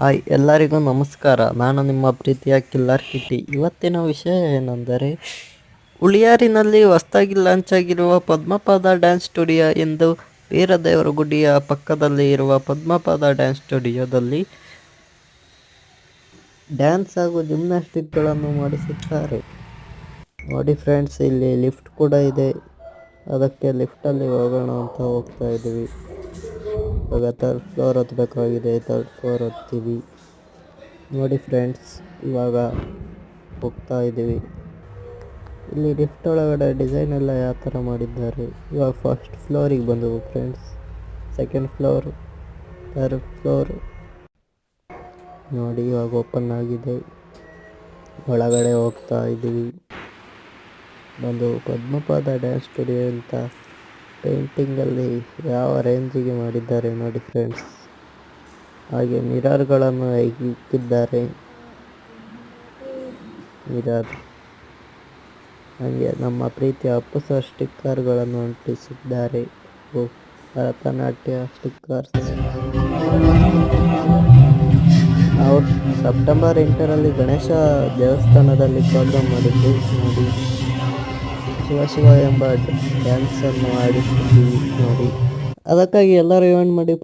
Hi, ಎಲ್ಲರಿಗೂ ನಮಸ್ಕಾರ. ನಾನು ನಿಮ್ಮ ಪ್ರೀತಿಯ ಕಿಲ್ಲರ್ ಕಿಟ್ಟಿ. ಇವತ್ತಿನ ವಿಷಯ ಏನೆಂದರೆ, ಉಳಿಯಾರಿನಲ್ಲಿ ಹೊಸದಾಗಿ ಲಾಂಚ್ ಆಗಿರುವ ಪದ್ಮಪಾದ ಡ್ಯಾನ್ಸ್ ಸ್ಟುಡಿಯೋ ಎಂದು ವೀರದೇವರ ಗುಡಿಯ ಪಕ್ಕದಲ್ಲಿ ಇರುವ ಪದ್ಮಪಾದ ಡ್ಯಾನ್ಸ್ ಸ್ಟುಡಿಯೋದಲ್ಲಿ ಡ್ಯಾನ್ಸ್ ಹಾಗೂ ಜಿಮ್ನಾಸ್ಟಿಕ್ಗಳನ್ನು ಮಾಡಿಸುತ್ತಾರೆ. ನೋಡಿ ಫ್ರೆಂಡ್ಸ್ ಇಲ್ಲಿ ಲಿಫ್ಟ್ ಕೂಡ ಇದೆ. ಅದಕ್ಕೆ ಲಿಫ್ಟಲ್ಲಿ ಹೋಗೋಣ ಅಂತ ಹೋಗ್ತಾ ಇದ್ದೀವಿ. ಇವಾಗ ತರ್ಡ್ ಫ್ಲೋರ್ ಹತ್ತಬೇಕಾಗಿದೆ ತರ್ಡ್ ಫ್ಲೋರ್ ಹತ್ತೀವಿ. ನೋಡಿ ಫ್ರೆಂಡ್ಸ್ ಇವಾಗ ಹೋಗ್ತಾ ಇದ್ದೀವಿ. ಇಲ್ಲಿ ಲಿಫ್ಟ್ ಒಳಗಡೆ ಡಿಸೈನ್ ಎಲ್ಲ ಯಾವ ಥರ ಮಾಡಿದ್ದಾರೆ? ಇವಾಗ ಫಸ್ಟ್ ಫ್ಲೋರಿಗೆ ಬಂದವು friends second floor third floor ನೋಡಿ ಇವಾಗ ಓಪನ್ ಆಗಿದೆ. ಒಳಗಡೆ ಹೋಗ್ತಾ ಇದ್ದೀವಿ. ಬಂದು ಪದ್ಮಪಾದ ಡ್ಯಾನ್ಸ್ ಸ್ಟುಡಿಯೋ ಅಂತ ಪೇಂಟಿಂಗಲ್ಲಿ ಯಾವ ರೇಂಜಿಗೆ ಮಾಡಿದ್ದಾರೆ ನೋಡಿ ಫ್ರೆಂಡ್ಸ್ ಹಾಗೆ ಮಿರರ್ಗಳನ್ನು ಇಕ್ಕಿದ್ದಾರೆ ಮಿರರ್ ಹಾಗೆ ನಮ್ಮ ಪ್ರೀತಿಯ ಅಪ್ಪಸ ಸ್ಟಿಕ್ಕರ್ಗಳನ್ನು ಅಂಟಿಸಿದ್ದಾರೆ. ಭರತನಾಟ್ಯ ಸ್ಟಿಕ್ಕರ್ಸ್ ನಾವು ಸೆಪ್ಟೆಂಬರ್ ಎಂಟರಲ್ಲಿ ಗಣೇಶ ದೇವಸ್ಥಾನದಲ್ಲಿ ಪ್ರೋಗ್ರಾಮ್ ಮಾಡಿದ್ದು ನೋಡಿ. ಶಿವ ಶಿವ ಎಂಬ ಡ್ಯಾನ್ಸನ್ನು ಆಡಿ ನೋಡಿ. ಅದಕ್ಕಾಗಿ ಎಲ್ಲರೂ ಇವೆಂಟ್ ಮಾಡಿ